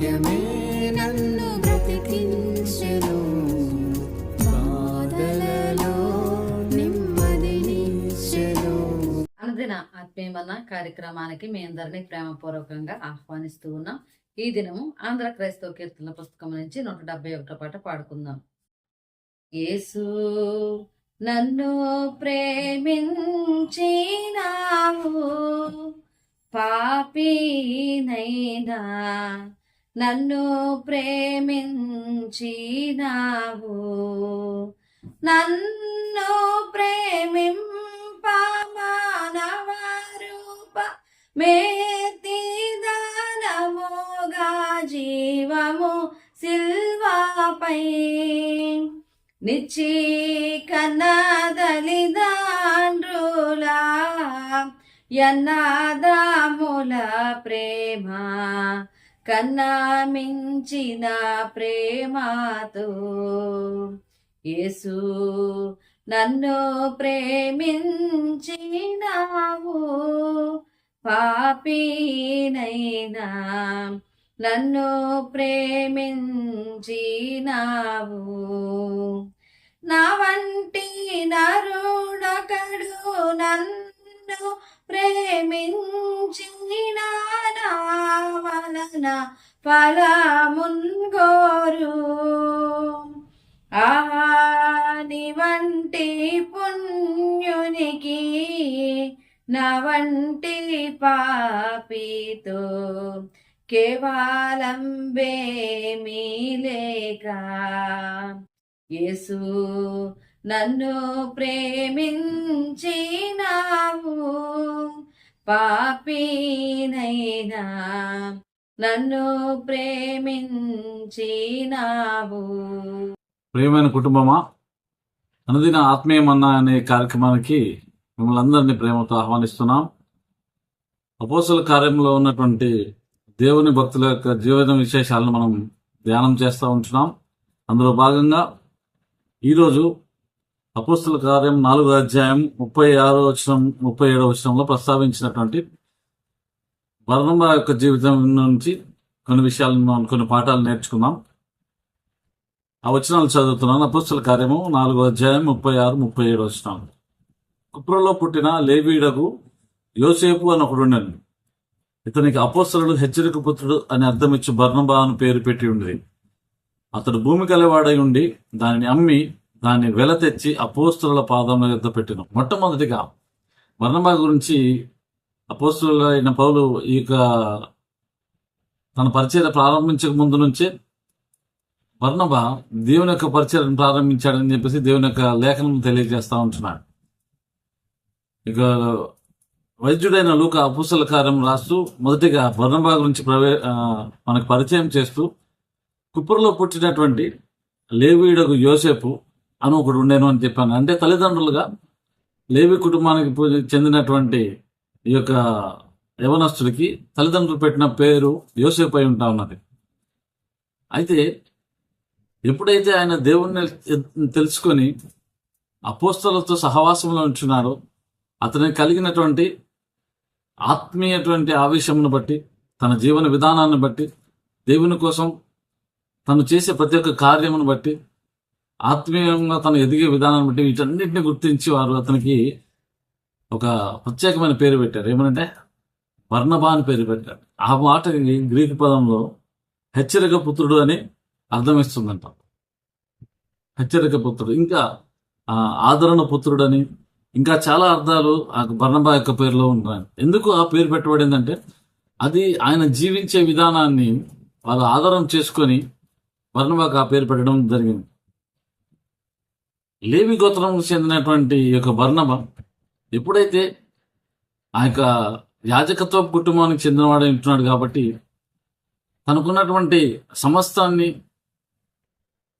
వాక్యమే నన్ను బ్రతికించెను. బాధలలో నెమ్మదినిచ్చెను అనుదిన ఆత్మీయమన్న కార్యక్రమానికి మీ అందరినీ ప్రేమపూర్వకంగా ఆహ్వానిస్తూ ఉన్నాం. ఈ దినము ఆంధ్ర క్రైస్తవ కీర్తన పుస్తకం నుంచి నూట డెబ్బై ఒకటో పాట పాడుకుందాం. యేసు నన్ను ప్రేమించినావు పాపీనైనా నన్ను ప్రేమించినావు. నన్ను ప్రేమింపమానవరూప మేతి దానముగా జీవము సిల్వాపై నిచ్చి కన్నదలిదాండ్రులా యన్నాదాముల ప్రేమ కన్నా మించిన ప్రేమతో. యేసు నన్ను ప్రేమించినావు. పాపీనైనా నన్ను ప్రేమించినావు. నా వంటి నరుడకడు నన్ను నిన్ను ప్రేమించిన నా వలన ఫలమున్గోరు ఆని వంటి పుణ్యునికి నా వంటి పాపితో కేవలంబేమీ లేక యేసు నన్ను ప్రేమించినావు పాపినైనా. నన్ను ప్రేమించినావు. ప్రియమైన కుటుంబమా? అనుదిన ఆత్మీయమన్నా అనే కార్యక్రమానికి మిమ్మల్ని అందరినీ ప్రేమతో ఆహ్వానిస్తున్నాం. అపోసల కార్యంలో ఉన్నటువంటి దేవుని భక్తుల యొక్క జీవిత విశేషాలను మనం ధ్యానం చేస్తూ ఉంటున్నాం. అందులో భాగంగా ఈరోజు అపోస్తుల కార్యం నాలుగో అధ్యాయం ముప్పై ఆరో వచనం ముప్పై ఏడో వచనంలో ప్రస్తావించినటువంటి వర్ణమ యొక్క జీవితం నుంచి కొన్ని విషయాలను మనం కొన్ని పాఠాలు నేర్చుకుందాం. ఆ వచనాలు చదువుతున్నాను. అపోస్తుల కార్యము నాలుగో అధ్యాయం ముప్పై ఆరు ముప్పై ఏడు వచనాలు. కుప్రలో పుట్టిన లేవీడకు యోసేపు అని ఒకడు ఉండను. ఇతనికి అపోస్తలుడు హెచ్చరిక పుత్రుడు అని అర్థం ఇచ్చి బర్ణబా అని పేరు పెట్టి ఉండేది అతడు భూమి కలవాడై ఉండి దానిని అమ్మి దాన్ని వెల తెచ్చి అపోస్తుల పాదముల యొద్ద పెట్టిన. మొట్టమొదటిగా వర్ణమా గురించి అపోస్తులు అయిన పౌలు ఈ యొక్క తన పరిచయం ప్రారంభించక ముందు నుంచే వర్ణభ దేవుని యొక్క పరిచయం ప్రారంభించాడని చెప్పేసి దేవుని యొక్క లేఖనం తెలియజేస్తూ ఉంటున్నాడు. ఇక వైద్యుడైన లూక అపుసల కార్యం రాస్తూ మొదటిగా వర్ణబా గురించి ప్రవే మనకు పరిచయం చేస్తూ కుప్పర్లో పుట్టినటువంటి లేవీడకు యోసేపు అని ఒకడు ఉండేను అని చెప్పాను. అంటే తల్లిదండ్రులుగా లేవి కుటుంబానికి చెందినటువంటి ఈ యొక్క యవనస్తుడికి తల్లిదండ్రులు పెట్టిన పేరు యోసేపు అయి ఉంటా ఉన్నది. అయితే ఎప్పుడైతే ఆయన దేవుణ్ణి తెలుసుకొని అపోస్తలతో సహవాసంలో ఉంచున్నారో అతనికి కలిగినటువంటి ఆత్మీయటువంటి ఆవేశమును బట్టి తన జీవన విధానాన్ని బట్టి దేవుని కోసం తను చేసే ప్రతి ఒక్క కార్యమును బట్టి ఆత్మీయంగా తను ఎదిగే విధానాన్ని బట్టి వీటన్నిటిని గుర్తించి వారు అతనికి ఒక ప్రత్యేకమైన పేరు పెట్టారు. ఏమనంటే వర్ణబా అని పేరు పెట్టారు. ఆ మాటకి గ్రీకు పదంలో హెచ్చరిక పుత్రుడు అని అర్థమిస్తుందంట. హెచ్చరిక పుత్రుడు ఇంకా ఆదరణ ఆదరణ పుత్రుడని ఇంకా చాలా అర్థాలు ఆ బర్ణబా యొక్క పేరులో ఉన్నాయి. ఎందుకు ఆ పేరు పెట్టబడిందంటే అది ఆయన జీవించే విధానాన్ని వాళ్ళు ఆధారం చేసుకొని బర్ణబాకు ఆ పేరు పెట్టడం జరిగింది. లేవి గోత్రంకు చెందినటువంటి ఈ యొక్క బర్ణబ ఎప్పుడైతే ఆ యొక్క యాజకత్వ కుటుంబానికి చెందినవాడు ఉంటున్నాడు కాబట్టి తనకున్నటువంటి సమస్తాన్ని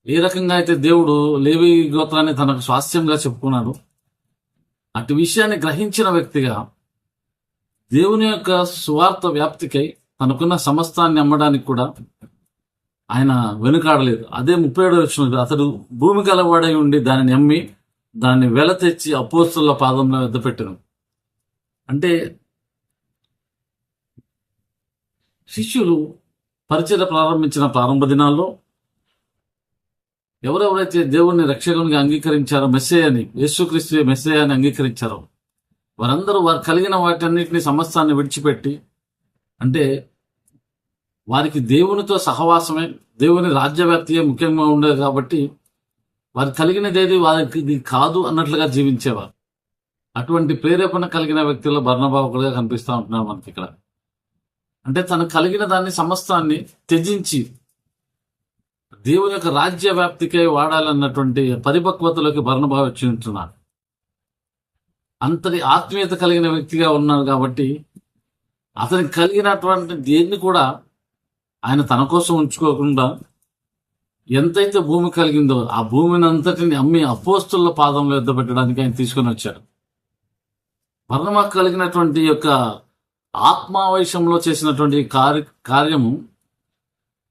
ఏ రకంగా అయితే దేవుడు లేవి గోత్రాన్ని తనకు స్వాస్థ్యంగా చెప్పుకున్నాడు అటు విషయాన్ని గ్రహించిన వ్యక్తిగా దేవుని యొక్క సువార్త వ్యాప్తికై తనకున్న సమస్తాన్ని అమ్మడానికి కూడా ఆయన వెనుకాడలేదు. అదే ముప్పై ఏడో వచ్చిన అతడు భూమి కలవాడై ఉండి దానిని అమ్మి దాన్ని వెల తెచ్చి అపోస్తుల పాదంలో వెద్ద పెట్టను అంటే శిష్యులు పరిచయ ప్రారంభించిన ప్రారంభ దినాల్లో ఎవరెవరైతే దేవుణ్ణి రక్షకునిగా అంగీకరించారో మెస్సేయని యేసుక్రీస్తు మెస్సేయని అంగీకరించారో వారందరూ వారు కలిగిన వాటన్నిటిని సమస్తాన్ని విడిచిపెట్టి అంటే వారికి దేవునితో సహవాసమే దేవుని రాజ్యవ్యాప్తియే ముఖ్యంగా ఉండేది కాబట్టి వారు కలిగినదేది వారికి ఇది కాదు అన్నట్లుగా జీవించేవారు. అటువంటి ప్రేరేపణ కలిగిన వ్యక్తుల్లో భర్ణభావకులుగా కనిపిస్తూ ఉంటున్నారు మనకి ఇక్కడ. అంటే తను కలిగిన దాన్ని సమస్తాన్ని త్యజించి దేవుని యొక్క రాజ్య వ్యాప్తికై వాడాలన్నటువంటి పరిపక్వతలోకి భరణభావ వచ్చి ఉంటున్నాడు. అంతటి ఆత్మీయత కలిగిన వ్యక్తిగా ఉన్నాడు కాబట్టి అతనికి కలిగినటువంటి దేన్ని కూడా ఆయన తన కోసం ఉంచుకోకుండా ఎంతైతే భూమి కలిగిందో ఆ భూమిని అంతటిని అమ్మి అపోస్తుల పాదంలో ఎద్దబెట్టడానికి ఆయన తీసుకొని వచ్చాడు. పరమ కలిగినటువంటి యొక్క ఆత్మావేశంలో చేసినటువంటి కార్య కార్యము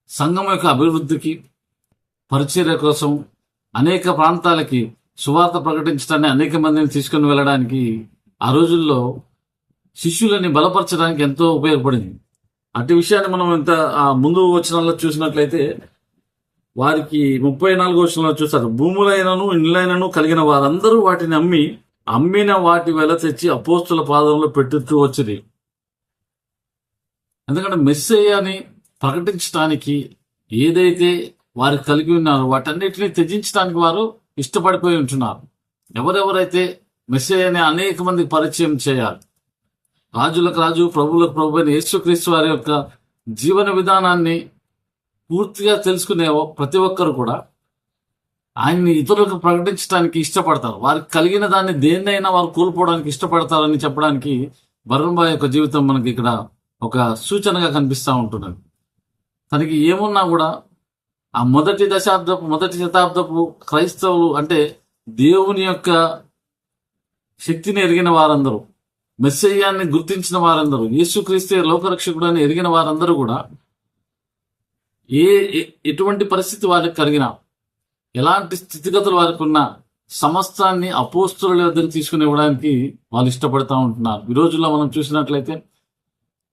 సంఘం యొక్క అభివృద్ధికి పరిచర్య కోసం అనేక ప్రాంతాలకి సువార్త ప్రకటించడాన్ని అనేక మందిని తీసుకుని వెళ్ళడానికి ఆ రోజుల్లో శిష్యులని బలపరచడానికి ఎంతో ఉపయోగపడింది. అటు విషయాన్ని మనం ఎంత ఆ ముందు వచనాల్లో చూసినట్లయితే వారికి ముప్పై నాలుగు వచనంలో చూస్తారు. భూములైనను ఇండ్లైనను కలిగిన వారందరూ వాటిని అమ్మి అమ్మిన వాటి వెల తెచ్చి అపోస్తుల పాదంలో పెట్టుతూ వచ్చింది ఎందుకంటే మెస్సయ్యని ప్రకటించడానికి ఏదైతే వారు కలిగి ఉన్నారో వాటన్నిటిని త్యజించడానికి వారు ఇష్టపడిపోయి ఉంటున్నారు. ఎవరెవరైతే మెస్సయ్యని అనేక మంది పరిచయం చేయాలి రాజులకు రాజు ప్రభులకు ప్రభు అయిన యేసుక్రీస్తు వారి యొక్క జీవన విధానాన్ని పూర్తిగా తెలుసుకునే ప్రతి ఒక్కరు కూడా ఆయన్ని ఇతరులకు ప్రకటించడానికి ఇష్టపడతారు. వారికి కలిగిన దాన్ని దేన్నైనా వారు కోల్పోవడానికి ఇష్టపడతారని చెప్పడానికి బర్రంబా యొక్క జీవితం మనకి ఇక్కడ ఒక సూచనగా కనిపిస్తూ ఉంటున్నది. తనకి ఏమున్నా కూడా ఆ మొదటి దశాబ్దపు మొదటి శతాబ్దపు క్రైస్తవులు అంటే దేవుని యొక్క శక్తిని ఎరిగిన వారందరూ. మెస్సయ్యాన్ని గుర్తించిన వారందరూ యేసుక్రీస్తే లోకరక్షకుడు అని ఎరిగిన వారందరూ కూడా ఏ ఎ- ఎటువంటి పరిస్థితి వారికి కలిగినా ఎలాంటి స్థితిగతులు వారికి ఉన్నా సమస్తాన్ని అపోస్తుల దగ్గర తీసుకుని ఇవ్వడానికి వాళ్ళు ఇష్టపడతా ఉంటున్నారు. ఈ రోజుల్లో మనం చూసినట్లయితే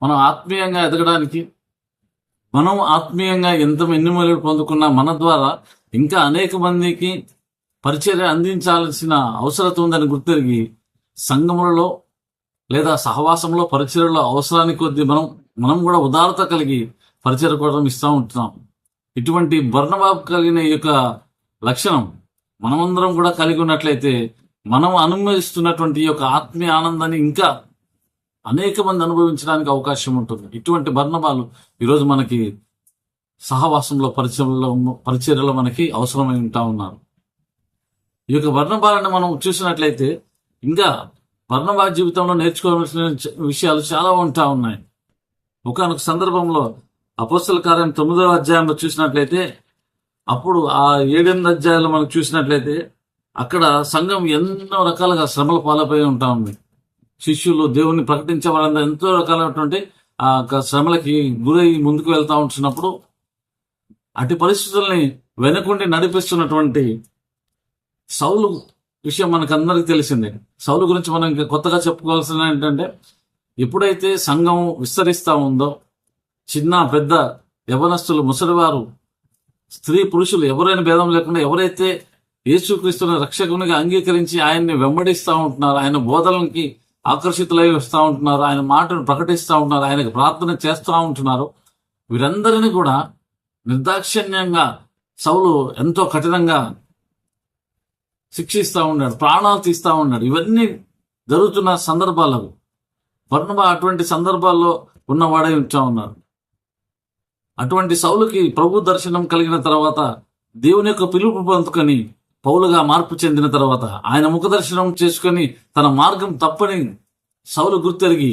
మనం ఆత్మీయంగా ఎదగడానికి మనం ఆత్మీయంగా ఎంత ఎన్నిమూలలు పొందుకున్నా మన ద్వారా ఇంకా అనేక మందికి పరిచర్య అందించాల్సిన అవసరత ఉందని గుర్తెరిగి సంఘములలో లేదా సహవాసంలో పరిచయలో అవసరానికి కొద్దీ మనం మనం కూడా ఉదారత కలిగి పరిచయ కూడా ఇస్తూ ఉంటున్నాం. ఇటువంటి బర్ణబాబు కలిగిన ఈ యొక్క లక్షణం మనమందరం కూడా కలిగి ఉన్నట్లయితే మనం అనుభవిస్తున్నటువంటి ఈ యొక్క ఆత్మీయ ఆనందాన్ని ఇంకా అనేక మంది అనుభవించడానికి అవకాశం ఉంటుంది. ఇటువంటి బర్ణబాలు ఈరోజు మనకి సహవాసంలో పరిచయంలో పరిచర్యలో మనకి అవసరమై ఉంటా ఉన్నారు. ఈ యొక్క వర్ణబాలను మనం చూసినట్లయితే ఇంకా వర్ణవా జీవితంలో నేర్చుకోవాల్సిన విషయాలు చాలా ఉంటా ఉన్నాయి. ఒకనొక సందర్భంలో అపోస్తల కార్యం తొమ్మిదవ అధ్యాయంలో చూసినట్లయితే అప్పుడు ఆ ఏడెనిమిది అధ్యాయాలు మనం చూసినట్లయితే అక్కడ సంఘం ఎన్నో రకాలుగా శ్రమల పాలపై ఉంటా ఉంది. శిష్యులు దేవుణ్ణి ప్రకటించే వాళ్ళందరూ ఎంతో రకాలైనటువంటి ఆ యొక్క శ్రమలకి గురై ముందుకు వెళ్తా ఉంటున్నప్పుడు అటు పరిస్థితుల్ని వెనకుండి నడిపిస్తున్నటువంటి సౌలు విషయం మనకు తెలిసిందే. సౌలు గురించి మనం ఇంకా కొత్తగా చెప్పుకోవాల్సిన ఏంటంటే ఎప్పుడైతే సంఘం విస్తరిస్తూ ఉందో చిన్న పెద్ద యవనస్తులు ముసలివారు స్త్రీ పురుషులు ఎవరైనా భేదం లేకుండా ఎవరైతే యేసుక్రీస్తుని రక్షకునిగా అంగీకరించి ఆయన్ని వెంబడిస్తూ ఉంటున్నారు ఆయన బోధనకి ఆకర్షితులై వస్తూ ఉంటున్నారు ఆయన మాటను ప్రకటిస్తూ ఉంటున్నారు ఆయనకు ప్రార్థన చేస్తూ ఉంటున్నారు వీరందరినీ కూడా నిర్దాక్షిణ్యంగా సౌలు ఎంతో కఠినంగా శిక్షిస్తూ ఉన్నాడు ప్రాణాలు తీస్తూ ఉన్నాడు. ఇవన్నీ జరుగుతున్న సందర్భాలకు వర్ణబ అటువంటి సందర్భాల్లో ఉన్నవాడై ఉంటా ఉన్నాడు. అటువంటి సౌలుకి ప్రభు దర్శనం కలిగిన తర్వాత దేవుని యొక్క పిలుపు పొందుకొని పౌలుగా మార్పు చెందిన తర్వాత ఆయన ముఖ దర్శనం చేసుకొని తన మార్గం తప్పని సౌలు గుర్తెరిగి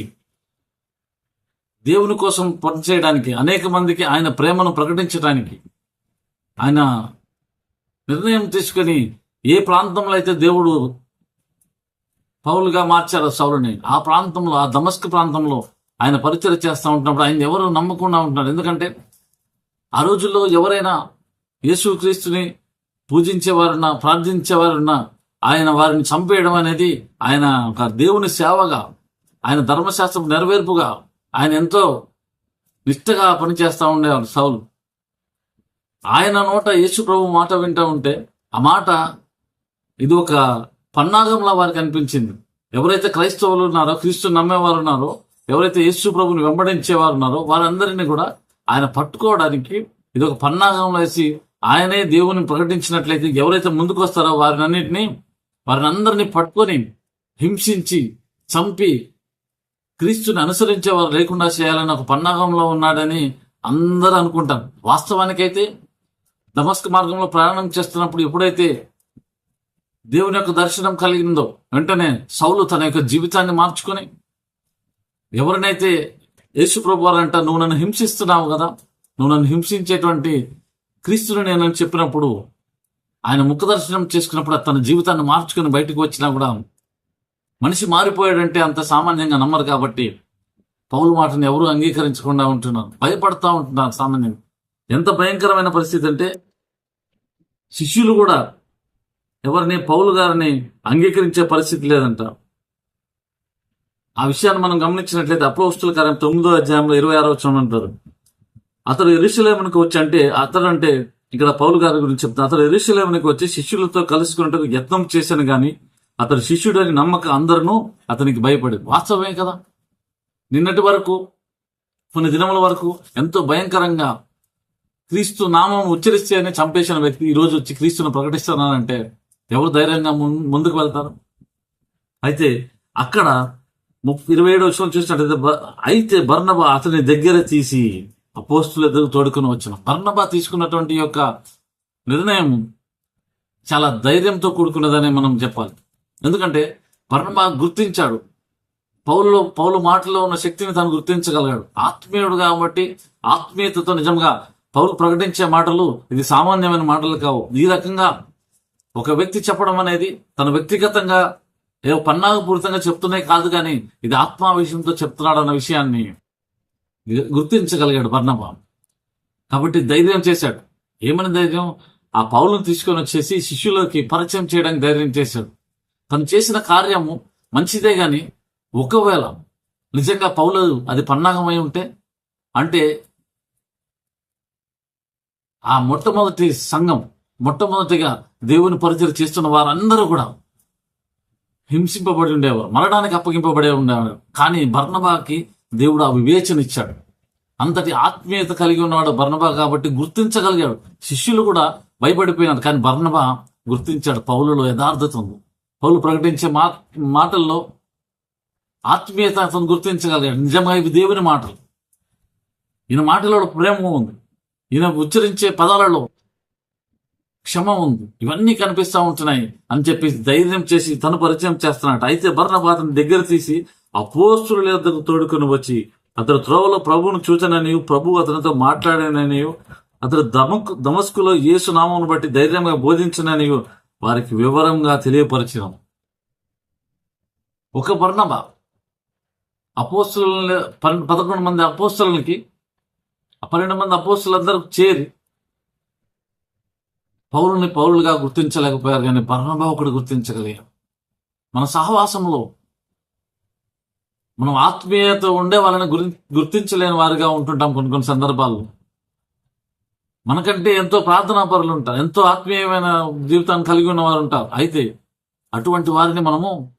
దేవుని కోసం పనిచేయడానికి అనేక మందికి ఆయన ప్రేమను ప్రకటించడానికి ఆయన నిర్ణయం తీసుకొని ఏ ప్రాంతంలో అయితే దేవుడు పౌలుగా మార్చారో సౌలుని ఆ ప్రాంతంలో ఆ దమస్క్ ప్రాంతంలో ఆయన పరిచయం చేస్తూ ఉంటున్నప్పుడు ఆయన ఎవరు నమ్మకుండా ఉంటున్నారు? ఎందుకంటే ఆ రోజుల్లో ఎవరైనా యేసుక్రీస్తుని పూజించేవారున్నా ప్రార్థించేవారున్నా ఆయన వారిని చంపేయడం అనేది ఆయన ఒక దేవుని సేవగా ఆయన ధర్మశాస్త్రం నెరవేర్పుగా ఆయన ఎంతో నిష్టగా పనిచేస్తూ ఉండేవాడు సౌలు. ఆయన నోట యేసు ప్రభు మాట వింటూ ఉంటే ఆ మాట ఇది ఒక పన్నాగంలా వారికి అనిపించింది. ఎవరైతే క్రైస్తవులు ఉన్నారో క్రీస్తు నమ్మేవారు ఉన్నారో ఎవరైతే యేసు ప్రభుని వెంబడించేవారు ఉన్నారో వారందరినీ కూడా ఆయన పట్టుకోవడానికి ఇది ఒక పన్నాగంలో వేసి ఆయనే దేవుని ప్రకటించినట్లయితే ఎవరైతే ముందుకు వస్తారో వారిని అన్నింటినీ వారిని అందరినీ పట్టుకొని హింసించి చంపి క్రీస్తుని అనుసరించే వారు లేకుండా చేయాలని ఒక పన్నాగంలో ఉన్నాడని అందరూ అనుకుంటారు. వాస్తవానికైతే దమస్క మార్గంలో ప్రయాణం చేస్తున్నప్పుడు ఎప్పుడైతే దేవుని యొక్క దర్శనం కలిగిందో వెంటనే సౌలు తన యొక్క జీవితాన్ని మార్చుకొని ఎవరినైతే యేసు ప్రభు అంట నువ్వు నన్ను హింసిస్తున్నావు కదా నువ్వు నన్ను హింసించేటువంటి క్రీస్తుని నేను చెప్పినప్పుడు ఆయన ముఖ దర్శనం చేసుకున్నప్పుడు తన జీవితాన్ని మార్చుకుని బయటకు వచ్చినా కూడా మనిషి మారిపోయాడంటే అంత సామాన్యంగా నమ్మరు కాబట్టి పౌలు మాటను ఎవరు అంగీకరించకుండా ఉంటున్నారు. భయపడతా ఉంటున్నారు సామాన్యంగా. ఎంత భయంకరమైన పరిస్థితి అంటే శిష్యులు కూడా ఎవరిని పౌలు గారిని అంగీకరించే పరిస్థితి లేదంట. ఆ విషయాన్ని మనం గమనించినట్లయితే అపోస్తుల కార్యం తొమ్మిదో అధ్యాయంలో ఇరవై ఆరో వచ్చిన అంటారు. అతడు ఎరుసలేమునికి వచ్చి అంటే అతడు అంటే ఇక్కడ పౌలు గారి గురించి చెప్తాను అతడు ఎరుసలేమునికి వచ్చి శిష్యులతో కలుసుకున్నట్టు యత్నం చేశాను కానీ అతడు శిష్యుడని నమ్మక అందరూ అతనికి భయపడి వాస్తవమే కదా? నిన్నటి వరకు కొన్ని దినముల వరకు ఎంతో భయంకరంగా క్రీస్తు నామం ఉచ్చరిస్తేనే చంపేసిన వ్యక్తి ఈ రోజు వచ్చి క్రీస్తును ప్రకటిస్తున్నానంటే ఎవరు ధైర్యంగా ముం- ముందుకు వెళ్తారు? అయితే అక్కడ ముప్పై ఇరవై ఏడు వచ్చిన చూసినట్టయితే అయితే బర్ణబా అతని దగ్గర తీసి అపోస్తుల దగ్గర తోడుకుని వచ్చిన. బర్ణబా తీసుకున్నటువంటి యొక్క నిర్ణయం చాలా ధైర్యంతో కూడుకున్నదని మనం చెప్పాలి. ఎందుకంటే బర్ణబా గుర్తించాడు. పౌలులో పౌలు మాటలో ఉన్న శక్తిని తను గుర్తించగలిగాడు. ఆత్మీయుడు కాబట్టి ఆత్మీయతతో నిజంగా పౌలు ప్రకటించే మాటలు ఇది సామాన్యమైన మాటలు కావు. ఈ రకంగా ఒక వ్యక్తి చెప్పడం అనేది తన వ్యక్తిగతంగా ఏదో పన్నాగపూరితంగా చెప్తున్నాయి కాదు కానీ ఇది ఆత్మావేశంతో చెప్తున్నాడు అన్న విషయాన్ని గుర్తించగలిగాడు బర్ణబా కాబట్టి ధైర్యం చేశాడు. ఏమని ధైర్యం? ఆ పౌలను తీసుకొని వచ్చేసి శిష్యులకి పరిచయం చేయడానికి ధైర్యం చేశాడు. తను చేసిన కార్యము మంచిదే గాని ఒకవేళ నిజంగా పౌలు అది పన్నాగమై ఉంటే అంటే ఆ మొట్టమొదటి సంఘం మొట్టమొదటిగా దేవుని పరిచయం చేస్తున్న వారందరూ కూడా హింసింపబడి ఉండేవారు మరణానికి అప్పగింపబడే ఉండేవారు. కానీ బర్ణబాకి దేవుడు ఆ వివేచన ఇచ్చాడు. అంతటి ఆత్మీయత కలిగి ఉన్నవాడు బర్ణబా కాబట్టి గుర్తించగలిగాడు. శిష్యులు కూడా భయపడిపోయినారు కానీ బర్ణబా గుర్తించాడు పౌలులో యథార్థత ఉంది పౌలు ప్రకటించే మా మాటల్లో ఆత్మీయత అతను గుర్తించగలిగాడు. నిజంగా ఇవి దేవుని మాటలు. ఈయన మాటలలో ప్రేమ ఉంది. ఈయన ఉచ్చరించే పదాలలో క్షమ ఉంది. ఇవన్నీ కనిపిస్తూ ఉంటున్నాయి అని చెప్పి ధైర్యం చేసి తను పరిచయం చేస్తున్నాడు. అయితే బర్ణబాతను దగ్గర తీసి అపోస్తుల ఇద్దరు తోడుకొని వచ్చి అతడు త్రోవలో ప్రభువును చూచనని ప్రభు అతనితో మాట్లాడానని అతడు దమకు దమస్కులో యేసు నామమును బట్టి ధైర్యంగా బోధించనని వారికి వివరంగా తెలియపరిచినాం ఒక వర్ణమ అపోస్తుల పదకొండు మంది అపోస్తులకి పన్నెండు మంది అపోస్తులందరూ చేరి పౌరుల్ని పౌరులుగా గుర్తించలేకపోయారు కానీ బర్ణబా ఒకటి గుర్తించగలిగారు మన సహవాసంలో మనం ఆత్మీయత ఉండే వాళ్ళని గురి గుర్తించలేని వారిగా ఉంటుంటాం కొన్ని కొన్ని సందర్భాల్లో. మనకంటే ఎంతో ప్రార్థనా పరులు ఉంటారు ఎంతో ఆత్మీయమైన జీవితాన్ని కలిగి ఉన్న వారు ఉంటారు. అయితే అటువంటి వారిని మనము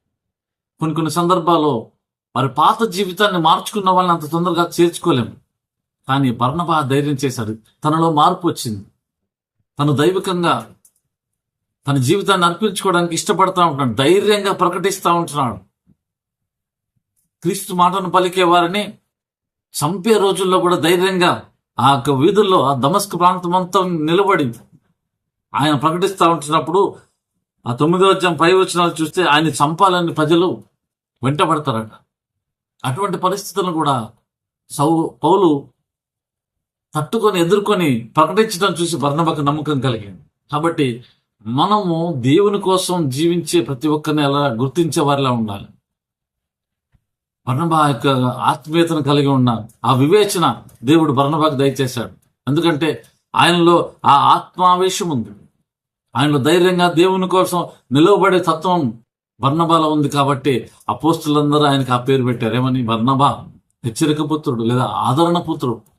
కొన్ని కొన్ని సందర్భాల్లో వారి పాత జీవితాన్ని మార్చుకున్న వాళ్ళని అంత తొందరగా చేర్చుకోలేము. కానీ బర్ణబా ధైర్యం చేశాడు. తనలో మార్పు వచ్చింది. తను దైవికంగా తన జీవితాన్ని అర్పించుకోవడానికి ఇష్టపడతా ఉంటున్నాడు ధైర్యంగా ప్రకటిస్తూ ఉంటున్నాడు. క్రీస్తు మాటను పలికే వారిని చంపే రోజుల్లో కూడా ధైర్యంగా ఆ యొక్క వీధుల్లో ఆ దమస్క ప్రాంతం అంతా నిలబడి ఆయన ప్రకటిస్తూ ఉంటున్నప్పుడు ఆ తొమ్మిదో వచ్చిన పై వచనాలు చూస్తే ఆయన చంపాలని ప్రజలు వెంటబడతారట. అటువంటి పరిస్థితులను కూడా సౌ పౌలు తట్టుకొని ఎదుర్కొని ప్రకటించడం చూసి బర్ణబకు నమ్మకం కలిగింది. కాబట్టి మనము దేవుని కోసం జీవించే ప్రతి ఒక్కరిని ఎలా గుర్తించే వారిలా ఉండాలి. బర్ణబా యొక్క ఆత్మీయతను కలిగి ఉన్న ఆ వివేచన దేవుడు బర్ణబాకు దయచేశాడు. ఎందుకంటే ఆయనలో ఆ ఆత్మావేశం ఉంది. ఆయనలో ధైర్యంగా దేవుని కోసం నిలవబడే తత్వం బర్ణబాలో ఉంది కాబట్టి అపోస్తులందరూ ఆయనకు ఆ పేరు పెట్టారు. ఏమని? బర్ణబా హెచ్చరిక పుత్రుడు లేదా ఆదరణ పుత్రుడు.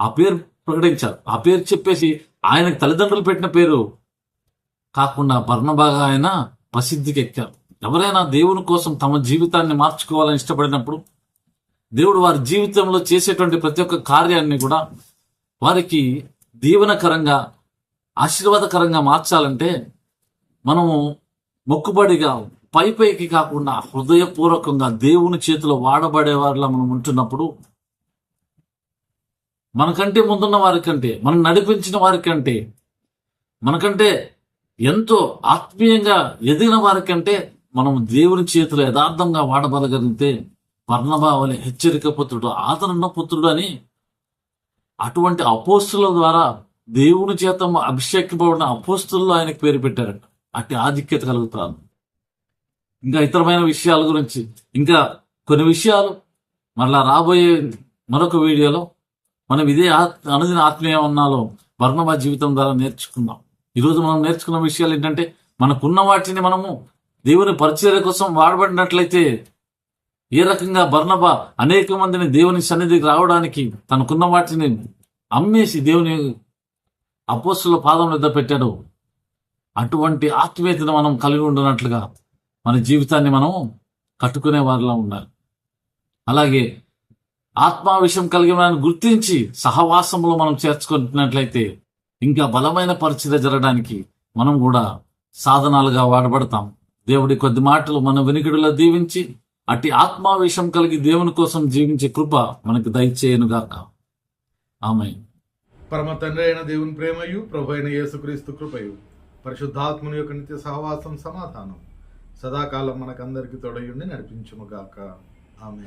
ఆ పేరు ప్రకటించారు. ఆ పేరు చెప్పేసి ఆయనకు తల్లిదండ్రులు పెట్టిన పేరు కాకుండా బర్ణబాగా ఆయన ప్రసిద్ధికి ఎక్కారు. ఎవరైనా దేవుని కోసం తమ జీవితాన్ని మార్చుకోవాలని ఇష్టపడినప్పుడు దేవుడు వారి జీవితంలో చేసేటువంటి ప్రతి ఒక్క కార్యాన్ని కూడా వారికి దీవెనకరంగా ఆశీర్వాదకరంగా మార్చాలంటే మనము మొక్కుబడిగా పై పైకి కాకుండా హృదయపూర్వకంగా దేవుని చేతిలో వాడబడే వారిలా మనం ఉంటున్నప్పుడు మనకంటే ముందున్న వారికంటే మనం నడిపించిన వారికంటే మనకంటే ఎంతో ఆత్మీయంగా ఎదిగిన వారికంటే మనం దేవుని చేతిలో యథార్థంగా వాడబడగలిగితే పర్ణభావని హెచ్చరిక పుత్రుడు ఆదరణ పుత్రుడు అని అటువంటి అపోస్తుల ద్వారా దేవుని చేత అభిషేకింపబడిన అపోస్తుల్లో ఆయనకు పేరు పెట్టారట. అట్టి ఆధిక్యత కలుగుతాను ఇంకా ఇతరమైన విషయాల గురించి ఇంకా కొన్ని విషయాలు మరలా రాబోయే మరొక వీడియోలో మనం ఇదే అనుదిన ఆత్మీయ ఉన్నాలో వర్ణమ జీవితం ద్వారా నేర్చుకుందాం. ఈరోజు మనం నేర్చుకున్న విషయాలు ఏంటంటే మనకున్న వాటిని మనము దేవుని పరిచర్య కోసం వాడబడినట్లయితే ఏ రకంగా బర్ణబ అనేక మందిని దేవుని సన్నిధికి రావడానికి తనకున్న వాటిని అమ్మేసి దేవుని అపోస్తుల పాదం నిద్ర పెట్టాడు. అటువంటి ఆత్మీయతను మనం కలిగి ఉండనట్లుగా మన జీవితాన్ని మనం కట్టుకునే వారిలా ఉండాలి. అలాగే ఆత్మా విషయం కలిగి గుర్తించి సహవాసంలో మనం చేర్చుకుంటున్నట్లయితే ఇంకా బలమైన పరిచయ జరగడానికి మనం కూడా సాధనాలుగా వాడబడతాం. దేవుడి కొద్ది మాటలు మన వినికిడిలో దీవించి అట్టి ఆత్మావేశం కలిగి దేవుని కోసం జీవించే కృప మనకు దయచేయనుగాక. ఆమె పరమ తండ్రి అయిన దేవుని ప్రేమయు ప్రభు అయిన యేసుక్రీస్తు కృపయు పరిశుద్ధాత్మని యొక్క నిత్య సహవాసం సమాధానం సదాకాలం మనకందరికీ తొడయుండి నడిపించుముగాక ఆమె